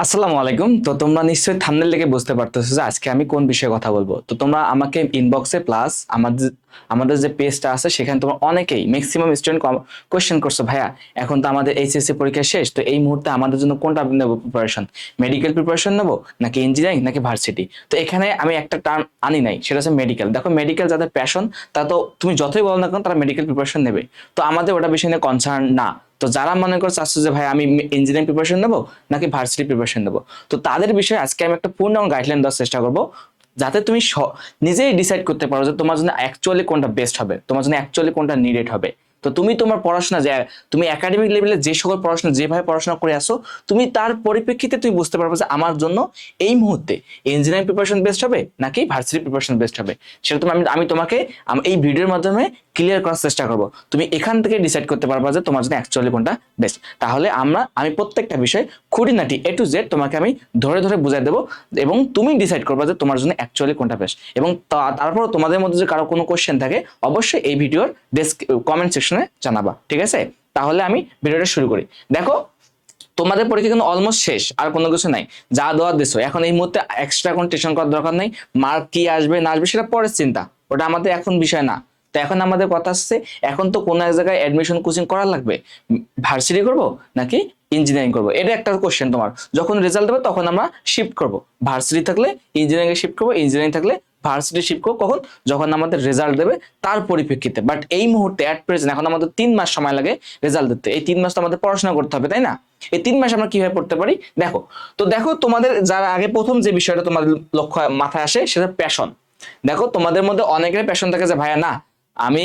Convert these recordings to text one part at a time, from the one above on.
আসসালামু আলাইকুম। তো তোমরা নিশ্চয়ই থামনেল দেখে বুঝতে পারতেছো যে আজকে আমি কোন বিষয়ে কথা বলব। তো তোমরা আমাকে ইনবক্সে প্লাস আমাদের আমাদের যে পেজটা আছে সেখানে তোমরা অনেকেই ম্যাক্সিমাম স্টুডেন্ট কোয়েশ্চেন করছ, ভাইয়া, এখন তো আমাদের এইচএসসি পরীক্ষা শেষ, তো এই মুহূর্তে আমাদের জন্য কোনটা নেব প্রিপারেশন মেডিকেল প্রিপারেশন নেব নাকি ইঞ্জিনিয়ারিং নাকি ভার্সিটি তো এখানে আমি একটা টার্ম আনি নাই, সেটা হচ্ছে মেডিকেল দেখো মেডিকেল যাদের প্যাশন তা তো তুমি যতই বলো না কেন তারা মেডিকেল প্রিপারেশন নেবে। তো আমাদের ওটা বিষয় নিয়ে কনসার্ন না। তো যারা মনে করে চাচ্ছ যে ভাই আমি ইঞ্জিনিয়ারিং প্রিপারেশন নেব নাকি ভার্সিটি প্রিপারেশন নেব? তো তাদের বিষয়ে আজকে আমি একটা পূর্ণ গাইডলাইন দেওয়ার চেষ্টা করব, যাতে তুমি নিজেই ডিসাইড করতে পারো যে তোমার জন্য অ্যাকচুয়ালি কোনটা বেস্ট হবে, তোমার জন্য অ্যাকচুয়ালি কোনটা নিডেড হবে। তো তুমি তোমার পড়াশোনা যে, তুমি একাডেমিক লেভেলে যে সকল পড়াশোনা, যেভাবে পড়াশোনা করে আসো, তুমি তার পরিপ্রেক্ষিতে তুমি বুঝতে পারবে যে আমার জন্য এই মুহূর্তে ইঞ্জিনিয়ারিং প্রিপারেশন বেস্ট হবে নাকি ভার্সিটি প্রিপারেশন বেস্ট হবে। সেটা তুমি আমি আমি তোমাকে এই ভিডিওর মাধ্যমে ক্লিয়ার করার চেষ্টা করব। তুমি এখান থেকে ডিসাইড করতে পারবা যে তোমার জন্য অ্যাকচুয়ালি কোনটা বেস্ট তাহলে আমরা, আমি প্রত্যেকটা বিষয় খুঁটিনাটি এ টু জেড তোমাকে আমি ধরে ধরে বুঝাই দেবো এবং তুমি ডিসাইড করবা যে তোমার জন্য অ্যাকচুয়ালি কোনটা বেস্ট এবং তারপর তোমাদের মধ্যে যে কারও কোনো কোশ্চেন থাকে, অবশ্যই এই ভিডিওর ডেস্ক কমেন্ট সেকশনে জানাবা, ঠিক আছে? তাহলে আমি ভিডিওটা শুরু করি। দেখো, তোমাদের পরীক্ষা কিন্তু অলমোস্ট শেষ, আর কোনো কিছু নাই। যা দেওয়ার দিছো। এখন এই মুহূর্তে এক্সট্রা কোনো টেনশন করার দরকার নেই। মার্ক কি আসবে, না আসবে, সেটা পরের চিন্তা। ওটা আমাদের এখন বিষয় না। তো এখন আমাদের কথা আসছে এখন তো কোনো এক জায়গায় অ্যাডমিশন কোচিং করা লাগবে? ভার্সিটি করব, নাকি ইঞ্জিনিয়ারিং করব? এটা একটা কোশ্চেন তোমার। যখন রেজাল্ট দেবে, তখন আমরা শিফট করব। ভার্সিটি থাকলে ইঞ্জিনিয়ারিং শিফট করব ইঞ্জিনিয়ারিং থাকলে ভার্সিটি করব কখন? যখন আমাদের রেজাল্ট দেবে, তার পরিপ্রেক্ষিতে। বাট এই মুহূর্তে অ্যাট প্রেজেন্ট এখন আমাদের তিন মাস সময় লাগে রেজাল্ট দিতে। এই তিন মাস তো আমাদের পড়াশোনা করতে হবে, তাই না? এই তিন মাস আমরা কীভাবে পড়তে পারি? দেখো, তো দেখো তোমাদের যারা আগে প্রথম যে বিষয়টা তোমাদের লক্ষ্য মাথায় আসে, সেটা প্যাশন দেখো, তোমাদের মধ্যে অনেকের প্যাশন থাকে যে, ভাইয়া, না, আমি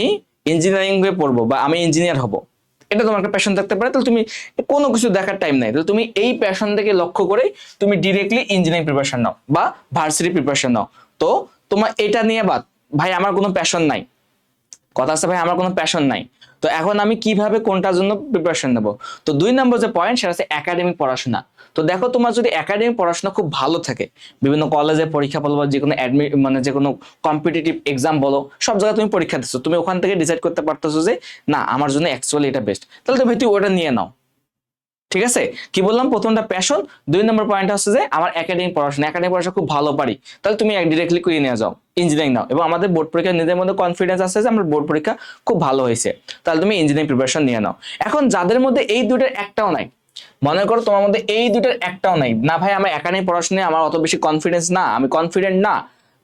ইঞ্জিনিয়ারিং হয়ে পড়ব বা আমি ইঞ্জিনিয়ার হব। এটা তোমার একটা প্যাশন থাকতে পারে, তাহলে তুমি কোনো কিছু দেখার টাইম নাই। তাহলে তুমি এই প্যাশন থেকে লক্ষ্য করে তুমি ডিরেক্টলি ইঞ্জিনিয়ারিং প্রিপারেশন নাও বা ভার্সিটি প্রিপারেশন নাও। তো তোমার এটা নিয়ে বাদ। ভাই, আমার কোনো প্যাশন নাই। কথা আছে, ভাই, আমার কোনো প্যাশন নাই। তো এখন আমি কীভাবে কোনটার জন্য প্রিপারেশন নেব? তো দুই নম্বর যে পয়েন্ট সেটা হচ্ছে একাডেমিক পড়াশোনা। তো দেখো, তোমার যদি একাডেমিক পড়াশোনা খুব ভালো থাকে, বিভিন্ন কলেজে পরীক্ষা বলো বা যে কোনো অ্যাডমি মানে যে কোনো কম্পিটিটিভ এক্সাম বলো, সব জায়গায় তুমি পরীক্ষা দিচ্ছ তুমি ওখান থেকে ডিসাইড করতে পারতেছো যে, না, আমার জন্য অ্যাকচুয়ালি এটা বেস্ট তাহলে তুমি তুই ওটা নিয়ে নাও। ঠিক আছে? কি বললাম? প্রথমটা প্যাশন দুই নম্বর পয়েন্ট হচ্ছে যে আমার একাডেমিক পড়াশোনা। একাডেমিক পড়াশোনা খুব ভালো পারি। তাহলে তুমি ডিরেক্টলি করে নিয়ে যাও ইঞ্জিনিয়ারিং নাও। এবং আমাদের বোর্ড পরীক্ষা নিজের মধ্যে কনফিডেন্স আছে যে আমার বোর্ড পরীক্ষা খুব ভালো হয়েছে। তাহলে তুমি ইঞ্জিনিয়ারিং প্রিপারেশন নিয়ে নাও। এখন যাদের মধ্যে এই দুটোর একটাও নাই, মনে করো তোমার মধ্যে এই দুটোর একটাও নাই, না ভাই আমার একাডেমিক পড়াশোনায় আমার অত বেশি কনফিডেন্স না, আমি কনফিডেন্ট না,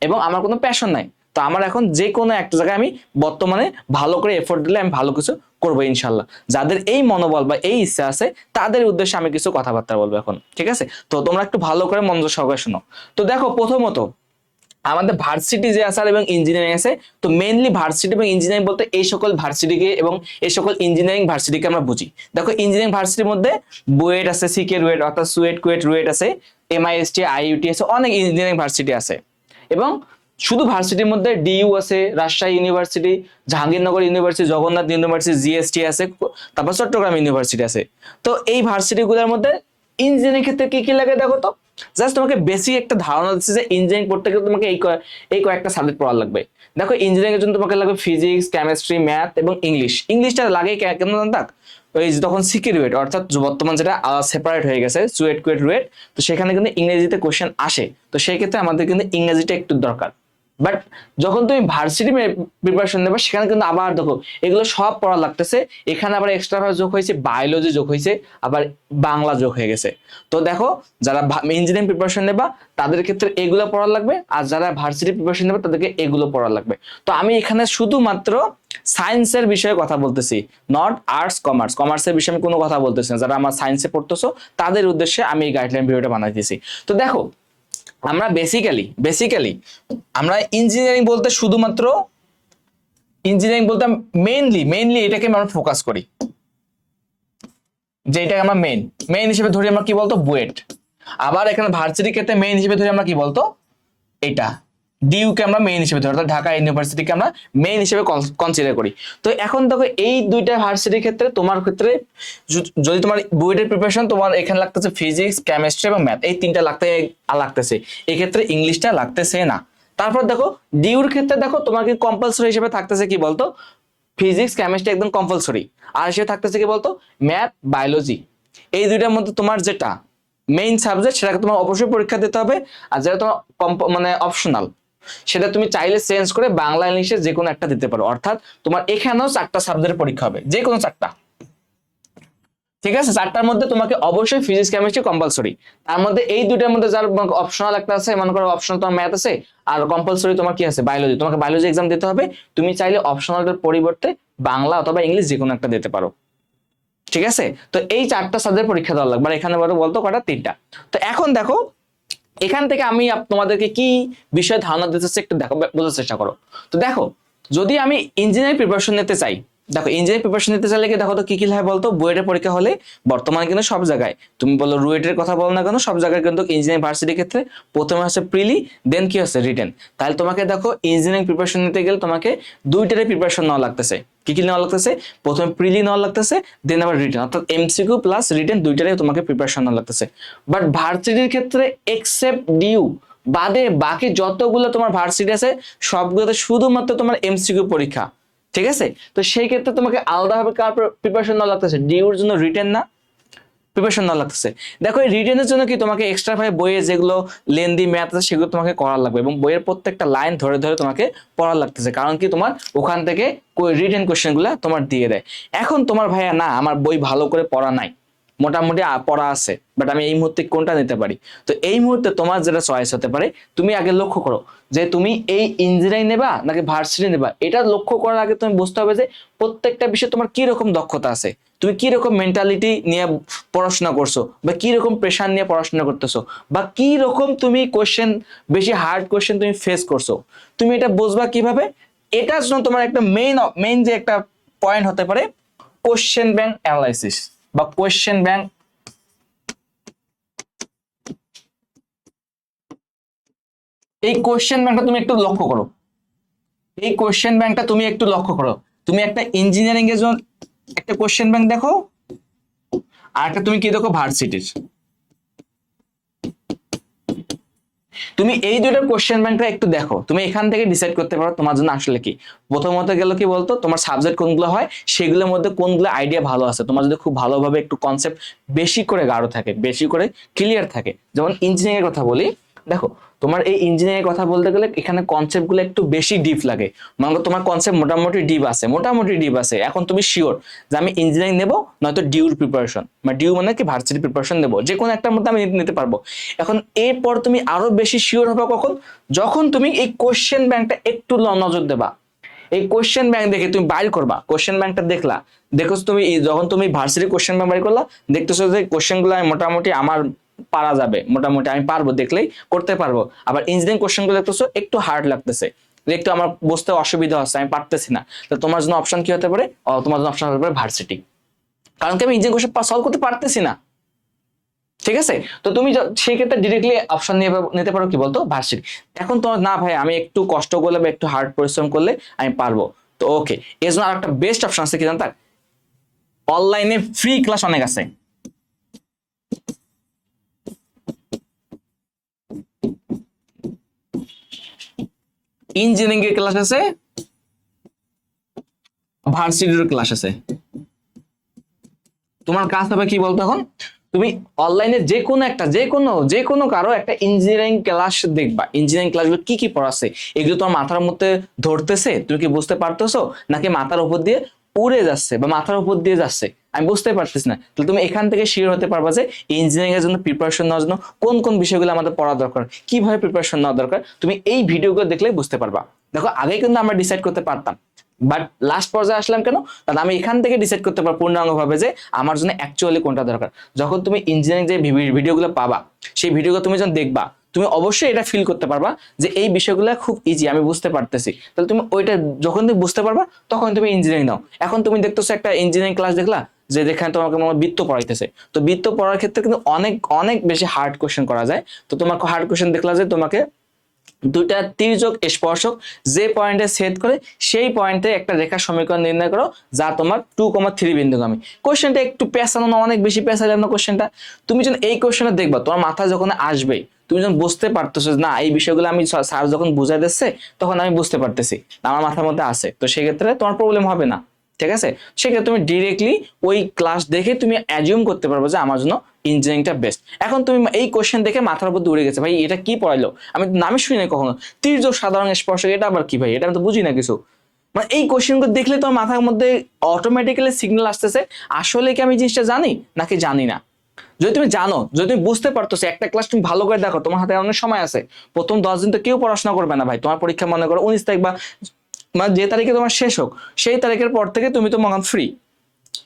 এবং আমার কোনো প্যাশন নাই। তো আমার এখন যে কোনো একটা জায়গায় আমি বর্তমানে ভালো করে এফোর্ট দিলে আমি ভালো কিছু করব ইনশাল্লাহ। যাদের এই মনোবল বা এই ইচ্ছা আছে, তাদের উদ্দেশ্যে আমি কিছু কথাবার্তা বলব এখন, ঠিক আছে? তো তোমরা একটু ভালো করে মনোযোগ সহকারে শোনো। তো দেখো প্রথমত, আমাদের ভার্সিটি যে আছে এবং ইঞ্জিনিয়ারিং আছে, তো মেইনলি ভার্সিটি এবং ইঞ্জিনিয়ারিং বলতে এই সকল ভার্সিটিকে এবং এই সকল ইঞ্জিনিয়ারিং ভার্সিটিকে আমরা বুঝি। দেখো ইঞ্জিনিয়ারিং ভার্সিটির মধ্যে বুয়েট আছে, সিকে রুয়েট, অর্থাৎ সুয়েট কুয়েট রুয়েট আছে, এমআইএসটি, আইইউটি আছে, অনেক ইঞ্জিনিয়ারিং ভার্সিটি আছে। এবং শুধু ভার্সিটির মধ্যে ডিইউ আছে Rajshahi university Jahangirnagar university Jagannath university GST আছে তারপর চট্টগ্রাম ইউনিভার্সিটি আছে তো এই ভার্সিটিগুলোর মধ্যে ইঞ্জিনিয়ারিং ক্ষেত্রে কি কি লাগে দেখো তো জাস্ট তোমাকে বেসিক একটা ধারণা দিচ্ছে যে ইঞ্জিনিয়ারিং পড়তে গেলে তোমাকে এই এই কয়েকটা সাবজেক্ট পড়া লাগবে দেখো ইঞ্জিনিয়ারিং এর জন্য তোমাকে লাগবে ফিজিক্স কেমিস্ট্রি ম্যাথ এবং ইংলিশ ইংলিশটা লাগে কেন জানো তাক ওই তখন সিকিউরিট অর্থাৎ বর্তমান যেটা সেপারেট হয়ে গেছে সুয়েট কুয়েট রুয়েট তো সেখানে কিন্তু ইংরেজিতে কোশ্চেন আসে তো সেই ক্ষেত্রে আমাদের কিন্তু ইংরেজিটা একটু দরকার বাট যখন তুমি ভার্সিটি প্রিপারেশন নেবে, সেখানে কিন্তু আবার দেখো, এগুলো সব পড়া লাগতেছে। এখানে আবার এক্সট্রা যোগ হয়েছে বায়োলজি যোগ হয়েছে, আবার বাংলা যোগ হয়ে গেছে। তো দেখো, যারা ইঞ্জিনিয়ারিং প্রিপারেশন নেবা, তাদের ক্ষেত্রে এগুলো পড়া লাগবে, আর যারা ভার্সিটি প্রিপারেশন নেবে, তাদেরকে এগুলো পড়া লাগবে। তো আমি এখানে শুধুমাত্র সায়েন্সের বিষয়ে কথা বলতেছি নট আর্টস কমার্স কমার্সের বিষয়ে আমি কোনো কথা বলতেছি না। যারা আমার সায়েন্সে পড়তেছো, তাদের উদ্দেশ্যে আমি এই গাইডলাইন ভিডিওটা বানাইতেছি। তো দেখো আমরা বেসিক্যালি বেসিক্যালি আমরা ইঞ্জিনিয়ারিং বলতে শুধুমাত্র ইঞ্জিনিয়ারিং বলতে মেইনলি মেইনলি এটাকে আমরা ফোকাস করি। যে এটা আমরা মেইন মেইন হিসেবে ধরি আমরা কি বলতো? বুয়েট আবার এখানে ভার্সিটির ক্ষেত্রে মেইন হিসেবে ধরি আমরা কি বলতো? এটা। ডিউকে আমরা মেইন হিসেবে ধরি, অর্থাৎ ঢাকা ইউনিভার্সিটিকে আমরা মেইন হিসেবে কনসিডার করি। তো এখন দেখো, এই দুইটা ভার্সিটির ক্ষেত্রে তোমার ক্ষেত্রে যদি তোমার বুয়েটের প্রিপারেশন তোমার এখানে লাগতেছে ফিজিক্স কেমিস্ট্রি এবং ম্যাথ এই তিনটা লাগতে লাগতেছে। এই ক্ষেত্রে ইংলিশটা লাগতেছে না। তারপর দেখো ডিউর ক্ষেত্রে দেখো, তোমার কি কম্পালসরি হিসেবে থাকতেছে কি বলতো? ফিজিক্স কেমিস্ট্রি একদম কম্পালসরি আর হিসেবে থাকতেছে কি বলতো? ম্যাথ বায়োলজি এই দুইটার মধ্যে তোমার যেটা মেইন সাবজেক্ট সেটাকে তোমার অবশ্যই পরীক্ষা দিতে হবে। আর যেটা তোমার মানে অপশনাল সেটা তুমি চাইলে চেঞ্জ করে বাংলা, ইংলিশে যে কোনো একটা দিতে পারো। অর্থাৎ তোমার এখানেও চারটা সাবজেক্টের পরীক্ষা হবে, যে কোনো চারটা। ঠিক আছে? চারটার মধ্যে তোমাকে অবশ্যই ফিজিক্স কেমিস্ট্রি কম্পালসরি তার মধ্যে এই দুইটার মধ্যে যার অপশনাল একটা আছে, মনে করো অপশনাল তোমার ম্যাথ আছে, আর কম্পালসরি তোমার কি আছে? বায়োলজি তোমাকে বায়োলজি এক্সাম দিতে হবে। তুমি চাইলে অপশনালটার পরিবর্তে বাংলা অথবা ইংলিশ যে কোনো একটা দিতে পারো। ঠিক আছে? তো এই চারটা সাবজেক্ট পরীক্ষা দেওয়া লাগবে। আর এখানে বলো, বলতো কটা? তিনটা। তো এখন দেখো এখান থেকে আমি তোমাদেরকে কি বিষয়ে ধারণা দিতে একটু দেখো, বোঝার চেষ্টা করো। তো দেখো, যদি আমি ইঞ্জিনিয়ারিং প্রিপারেশন নিতে চাই দেখো ইঞ্জিনিয়ারিং প্রিপারেশন নিতে চাইলে কি দেখো তো কি কি হয় বলতো? বুয়েটের পরীক্ষা হলে বর্তমানে কিন্তু সব জায়গায়। তুমি বলো রুয়েটের কথা বলো না কেন, সব জায়গায় কিন্তু ইঞ্জিনিয়ারিং ভার্সিটির ক্ষেত্রে প্রথমে হচ্ছে প্রিলি দেন কি হচ্ছে রিটেন তাহলে তোমাকে দেখো ইঞ্জিনিয়ারিং প্রিপারেশন নিতে গেলে তোমাকে দুইটারই প্রিপারেশন নেওয়া লাগতেছে। কি কি নেওয়া লাগতেছে? প্রথমে প্রিলি নেওয়া লাগতেছে দেন আবার রিটেন অর্থাৎ এমসিকিউ প্লাস রিটেন দুইটারই তোমাকে প্রিপারেশন নেওয়া লাগতেছে। বাট ভার্সিটির ক্ষেত্রে এক্সেপ্ট ডিউ বাদে বাকি যতগুলো তোমার ভার্সিটি আছে, সবগুলোতে শুধুমাত্র তোমার এমসিকিউ পরীক্ষা। ঠিক আছে? তো সেই ক্ষেত্রে তোমাকে আলাদাভাবে কার প্রিপারেশন নেওয়া লাগতেছে? ডিউর জন্য রিটেন না? প্রিপারেশন নেওয়া লাগতেছে। দেখো, এই রিটেনের জন্য কি তোমাকে এক্সট্রা ভাবে বইয়ে যেগুলো লেন্দি ম্যাথ আছে, সেগুলো তোমাকে করার লাগবে এবং বইয়ের প্রত্যেকটা লাইন ধরে ধরে তোমাকে পড়ার লাগতেছে। কারণ কি তোমার ওখান থেকে রিটেন কোশ্চেনগুলো তোমার দিয়ে দেয়। এখন তোমার ভাইয়া, না, আমার বই ভালো করে পড়া নাই। মোটামুটি পড়া আছে বাট আমি এই মুহূর্তে কোনটা নিতে পারি? তো এই মুহূর্তে তোমার যেটা চয়েস হতে পারে, তুমি আগে লক্ষ্য করো যে তুমি এই ইঞ্জিনিয়ারিং নেবা নাকি ভার্সিটি নেবা? এটা লক্ষ্য করার আগে তুমি বুঝতে হবে যে প্রত্যেকটা বিষয়ে তোমার কি রকম দক্ষতা আছে। তুমি কি রকম মেন্টালিটি নিয়ে পড়াশোনা করছ বা কি রকম প্রেশার নিয়ে পড়াশোনা করতেছো বা কি রকম তুমি কোশ্চেন বেশি হার্ড কোশ্চেন তুমি ফেস করছ। তুমি এটা বুঝবা কীভাবে? এটার জন্য তোমার একটা মেইন মেইন যে একটা পয়েন্ট হতে পারে কোশ্চেন ব্যাংক অ্যানালাইসিস বা কোয়েশ্চেন ব্যাংক এই কোয়েশ্চেন ব্যাংকটা তুমি একটু লক্ষ্য করো। এই কোয়েশ্চেন ব্যাংকটা তুমি একটু লক্ষ্য করো। তুমি একটা ইঞ্জিনিয়ারিং এর জন্য একটা কোয়েশ্চেন ব্যাংক দেখো, আর একটা তুমি কি দেখো, ভার্সিটির। তুমি এই দুইটার কোশ্চেন ব্যাংকটা একটু দেখো। তুমি এখান থেকে ডিসাইড করতে পারো তোমার জন্য আসলে কি। প্রথমত গেল কি বলতো, তোমার সাবজেক্ট কোনগুলো হয়, সেগুলোর মধ্যে কোনগুলো আইডিয়া ভালো আছে। তোমার যদি খুব ভালোভাবে একটু কনসেপ্ট বেশি করে গাঢ় থাকে, বেশি করে ক্লিয়ার থাকে, যেমন ইঞ্জিনিয়ারিং এর কথা বলি, দেখো তোমার এই ইঞ্জিনিয়ারিং কথা বলতে গেলে এখানে কনসেপ্টগুলো একটু বেশি ডিপ লাগে। মনে তোমার কনসেপ্ট মোটামুটি ডিপ আছে, মোটামুটি ডিপ আছে। এখন তুমি শিওর যে আমি ইঞ্জিনিয়ারিং নেব, নয়তো ডিউর প্রিপারেশন মানে ডিউ মানে কি ভার্সিটি প্রিপারেশন নেব যে কোনো একটার মধ্যে আমি নিতে- পারব। এখন এরপর তুমি আরও বেশি শিওর হবে কখন? যখন তুমি এই কোশ্চেন ব্যাংকটা একটু নজর দেবা। এই কোশ্চেন ব্যাংক দেখে তুমি বাইর করবা। কোশ্চেন ব্যাংকটা দেখলা। দেখো তুমি যখন তুমি ভার্সিটি কোশ্চেন ব্যাংক বাইর করলা, দেখতেছো যে কোশ্চেনগুলো মোটামুটি আমার পারা যাবে। মোটামুটি আমি পারব, দেখলেই করতে পারব। আবার ইঞ্জিনিয়ারিং কোশ্চেনগুলো দেখতেছো, একটু হার্ড লাগতেছে। একটু আমার বুঝতে অসুবিধা হচ্ছে, আমি পারতেছি না। তো তোমার জন্য অপশন কি হতে পারে? তোমার জন্য অপশন হতে পারে ভার্সিটি কারণ কি আমি ইঞ্জিনিয়ারিং কোশ্চেন সলভ করতে পারতেছি না। ঠিক আছে? তো তুমি সেই ক্ষেত্রে ডিরেক্টলি অপশন নিয়ে নিতে পারো কি বলতো? ভার্সিটি এখন তোমার, না ভাই, আমি একটু কষ্ট করলে বা একটু হার্ড পরিশ্রম করলে আমি পারব। তো ওকে এর জন্য আরেকটা বেস্ট অপশন আছে কি জানতা অনলাইনে ফ্রি ক্লাস অনেক আছে। ইঞ্জিনিয়ারিং এর ক্লাস আছে ভার্সিটির ক্লাস আছে। তোমার কাজ হবে কি বলতো এখন? তুমি অনলাইনে যে কোনো একটা যে কোনো যে কোনো কারও একটা ইঞ্জিনিয়ারিং ক্লাস দেখবা। ইঞ্জিনিয়ারিং ক্লাসগুলো কি কি পড়াচ্ছে? এগুলো তোমার মাথার মধ্যে ধরতেছে, তুমি কি বুঝতে পারতেছো? নাকি মাথার উপর দিয়ে উড়ে যাচ্ছে বা মাথার উপর দিয়ে যাচ্ছে? আমি বুঝতে পারতেছি না। তাহলে তুমি এখান থেকে শিওর হতে পারবা যে ইঞ্জিনিয়ারিং এর জন্য প্রিপারেশন নেওয়ার জন্য কোন কোন বিষয়গুলো আমাদের পড়া দরকার, কীভাবে প্রিপারেশন নেওয়া দরকার, তুমি এই ভিডিওগুলো দেখলেই বুঝতে পারবা। দেখো, আগে কিন্তু আমরা ডিসাইড করতে পারতাম বাট লাস্ট পর্যায়ে আসলাম কেন? তাহলে আমি এখান থেকে ডিসাইড করতে পারব পূর্ণাঙ্গভাবে যে আমার জন্য অ্যাকচুয়ালি কোনটা দরকার। যখন তুমি ইঞ্জিনিয়ারিং যে ভিডিওগুলো পাবা, সেই ভিডিওগুলো তুমি যখন দেখবা, তুমি অবশ্যই এটা ফিল করতে পারবা যে এই বিষয়গুলো খুব ইজি আমি বুঝতে পারতেছি। তাহলে তুমি ওইটা, যখন তুমি বুঝতে পারবা, তখন তুমি ইঞ্জিনিয়ারিং নাও। এখন তুমি দেখতেছো একটা ইঞ্জিনিয়ারিং ক্লাস দেখলা যে যেখানে তোমাকে মনে বৃত্ত পড়াইতেছে। তো বৃত্ত পড়ার ক্ষেত্রে কিন্তু অনেক অনেক বেশি হার্ড কোশ্চেন করা যায়। তো তোমার হার্ড কোশ্চেন দেখলা যে তোমাকে দুইটা তির্যক স্পর্শক যে পয়েন্টে সেট করে সেই পয়েন্টে একটা রেখার সমীকরণ নির্ণয় করো, যা তোমার টু কমা থ্রি বিন্দুগামী। কোশ্চেনটা একটু পেঁচানো না, অনেক বেশি পেঁচালাম না কোশ্চেনটা তুমি যখন এই কোশ্চেনটা দেখবা, তোমার মাথায় যখন আসবে তুমি যখন বুঝতে পারতেছো না, এই বিষয়গুলো আমি স্যার যখন বুঝাই দিচ্ছে তখন আমি বুঝতে পারতেছি, আমার মাথার মধ্যে আছে। তো সেক্ষেত্রে তোমার প্রবলেম হবে না। ঠিক আছে? সেক্ষেত্রে তুমি ডিরেক্টলি ওই ক্লাস দেখে তুমি অ্যাজিউম করতে পারবে যে আমার জন্য ইঞ্জিনিয়ারিংটা বেস্ট এখন তুমি এই কোশ্চেন দেখে মাথার উপর দৌড়ে গেছে, ভাই এটা কি পড়াইলো? আমি তো নামই শুনি না কখনো। তীর্য সাধারণ স্পর্শক, এটা আবার কি ভাই? এটা আমি তো বুঝি না কিছু। মানে এই কোশ্চেনগুলো দেখলে তোমার মাথার মধ্যে অটোমেটিক্যালি সিগন্যাল আসতেছে, আসলে কি আমি জিনিসটা জানি নাকি জানি না? যদি তুমি জানো, যদি তুমি বুঝতে পারতেছো, একটা ক্লাস তুমি ভালো করে দেখো, তোমার হাতে অনেক সময় আছে। প্রথম দশ দিন তো কেউ পড়াশোনা করবে না ভাই, তোমার পরীক্ষা মনে করো উনিশ তারিখ বা মানে যে তারিখে তোমার শেষ হোক সেই তারিখের পর থেকে তুমি তো মগান ফ্রি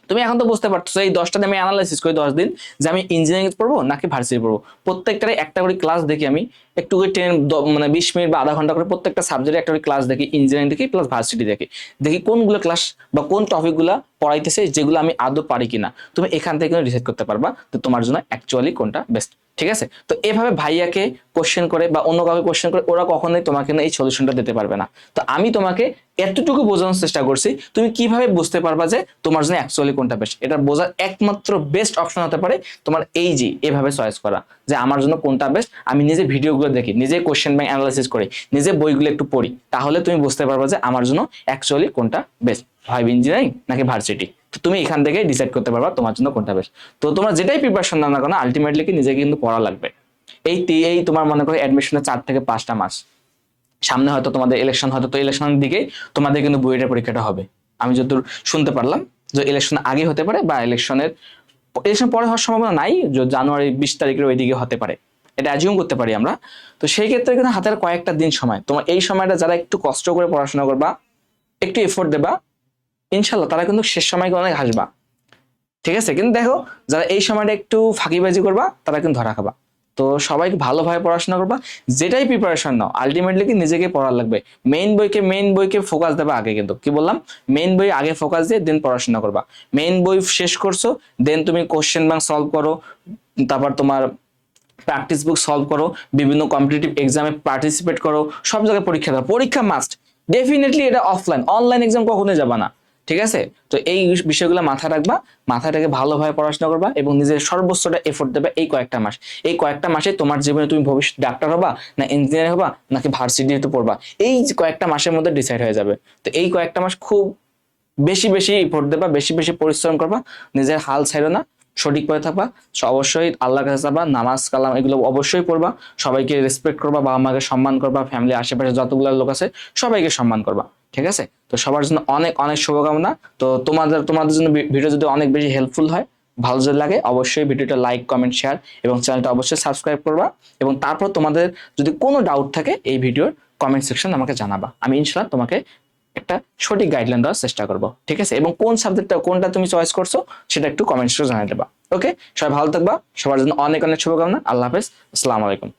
তুমি এখন তো বুঝতে পারছ এই দশটা আমি অ্যানালাইসিস করি দশ দিন, যে আমি ইঞ্জিনিয়ারিং পড়ব নাকি ভার্সিটি পড়ব। প্রত্যেকটারে একটা করে ক্লাস দেখি আমি, একটু করে টেন মানে বিশ মিনিট বা আধা ঘণ্টা করে প্রত্যেকটা সাবজেক্টে একটা করে ক্লাস দেখি ইঞ্জিনিয়ারিং দেখি প্লাস ভার্সিটি দেখি। দেখি কোনগুলো ক্লাস বা কোন টপিকগুলো পড়াইতেছে, যেগুলো আমি আদৌ পারি কিনা। তুমি এখান থেকে ডিসাইড করতে পারবা তো তোমার জন্য অ্যাকচুয়ালি কোনটা বেস্ট ঠিক আছে? তো এভাবে ভাইয়াকে কোশ্চেন করে বা অন্য কাউকে কোশ্চেন করে, ওরা কখনোই তোমাকে না এই সলিউশনটা দিতে পারবে না। তো আমি তোমাকে এতটুকু বোঝানোর চেষ্টা করছি, তুমি কীভাবে বুঝতে পারবা যে তোমার জন্য অ্যাকচুয়ালি কোনটা বেস্ট এটা বোঝার একমাত্র বেস্ট অপশন হতে পারে তোমার এই যে, এভাবে চয়েস করা, যে আমার জন্য কোনটা বেস্ট আমি নিজে ভিডিওগুলো দেখি, নিজে কোশ্চেন ব্যাংক অ্যানালাইসিস করি, নিজে বইগুলো একটু পড়ি, তাহলে তুমি বুঝতে পারবা যে আমার জন্য অ্যাকচুয়ালি কোনটা বেস্ট ভাইব ইঞ্জিনিয়ারিং নাকি ভার্সিটি তো তুমি এখান থেকে ডিসাইড করতে পারবা তোমার জন্য কোনটা বেস্ট তো তোমরা যেটাই প্রিপারেশন না কেন আলটিমেটলি কি নিজেকে কিন্তু পড়া লাগবে। এই এই তোমার মনে করো অ্যাডমিশনের চার থেকে পাঁচটা মাস সামনে হয়তো তোমাদের ইলেকশন হয়তো তো ইলেকশনের দিকেই তোমাদের কিন্তু বুয়েটের পরীক্ষাটা হবে। আমি যতদূর শুনতে পারলাম যে ইলেকশন আগে হতে পারে বা ইলেকশনের ইলেকশন পরে হওয়ার সম্ভাবনা নাই জানুয়ারি বিশ তারিখের ওই দিকে হতে পারে। এটা অ্যাজিউম করতে পারি আমরা। তো সেই ক্ষেত্রে কিন্তু হাতের কয়েকটা দিন সময়। তোমার এই সময়টা যারা একটু কষ্ট করে পড়াশোনা করবা, একটু এফোর্ট দেবা ইনশাল্লাহ তারা কিন্তু শেষ সময়কে অনেক হাসবা। ঠিক আছে? কিন্তু দেখো, যারা এই সময়টা একটু ফাঁকিবাজি করবা, তারা কিন্তু ধরা খাবা। তো সবাইকে ভালোভাবে পড়াশোনা করবা, যেটাই প্রিপারেশন নাও আলটিমেটলি কি নিজেকে পড়ার লাগবে। মেইন বইকে মেইন বইকে ফোকাস দেবা আগে কিন্তু। কি বললাম? মেইন বই আগে ফোকাস দিয়ে দেন পড়াশোনা করবা। মেইন বই শেষ করছ দেন তুমি কোশ্চেন ব্যাংক সলভ করো, তারপর তোমার প্র্যাকটিস বুক সলভ করো, বিভিন্ন কম্পিটিটিভ এক্সামে পার্টিসিপেট করো, সব জায়গায় পরীক্ষা দাও। পরীক্ষা মাস্ট ডেফিনেটলি এটা অফলাইন অনলাইন এক্সাম কখনোই যাবা না। ঠিক আছে? তো এই বিষয়গুলো মাথায় রাখবা রেখে ভালোভাবে পড়াশোনা করবা এবং নিজের সর্বোচ্চটা এফোর্ট দেবে এই কয়েকটা মাস। এই কয়েকটা মাসে তোমার জীবনে তুমি ভবিষ্যৎ ডাক্তার হবা, না ইঞ্জিনিয়ার হবা, নাকি ভার্সিটিতে পড়বা। এই কয়েকটা মাসের মধ্যে ডিসাইড হয়ে যাবে। তো এই কয়েকটা মাস খুব বেশি বেশি এফোর্ট দেবা, বেশি বেশি পরিশ্রম করবা, নিজের হাল ছাড়ো না। সঠিক পথে থাকবা। অবশ্যই আল্লাহর কাছে যাবা, নামাজ, কালাম এগুলো অবশ্যই পড়বা। সবাইকে রেসপেক্ট করবা, বাবা মাকে সম্মান করবা ফ্যামিলি আশেপাশে যতগুলো লোক আছে সবাইকে সম্মান করবা, ঠিক আছে? তো সবার জন্য অনেক অনেক শুভকামনা। তো তোমাদের তোমাদের জন্য ভিডিও যদি অনেক বেশি হেল্পফুল হয়, ভালো যদি লাগে, অবশ্যই ভিডিওটা লাইক কমেন্ট শেয়ার এবং চ্যানেলটা অবশ্যই সাবস্ক্রাইব করবা এবং তারপর তোমাদের যদি কোনো ডাউট থাকে, এই ভিডিওর কমেন্ট সেকশন আমাকে জানাবা। আমি ইনশাল্লাহ তোমাকে একটা সঠিক গাইডলাইন দেওয়ার চেষ্টা করব, ঠিক আছে? এবং কোন সাবজেক্টটা কোনটা তুমি চয়েস করছ, সেটা একটু কমেন্টসে জানিয়ে দেবা ওকে সবাই ভালো থাকবা, সবার জন্য অনেক অনেক শুভকামনা, আল্লাহ হাফেজ, আসসালামু আলাইকুম।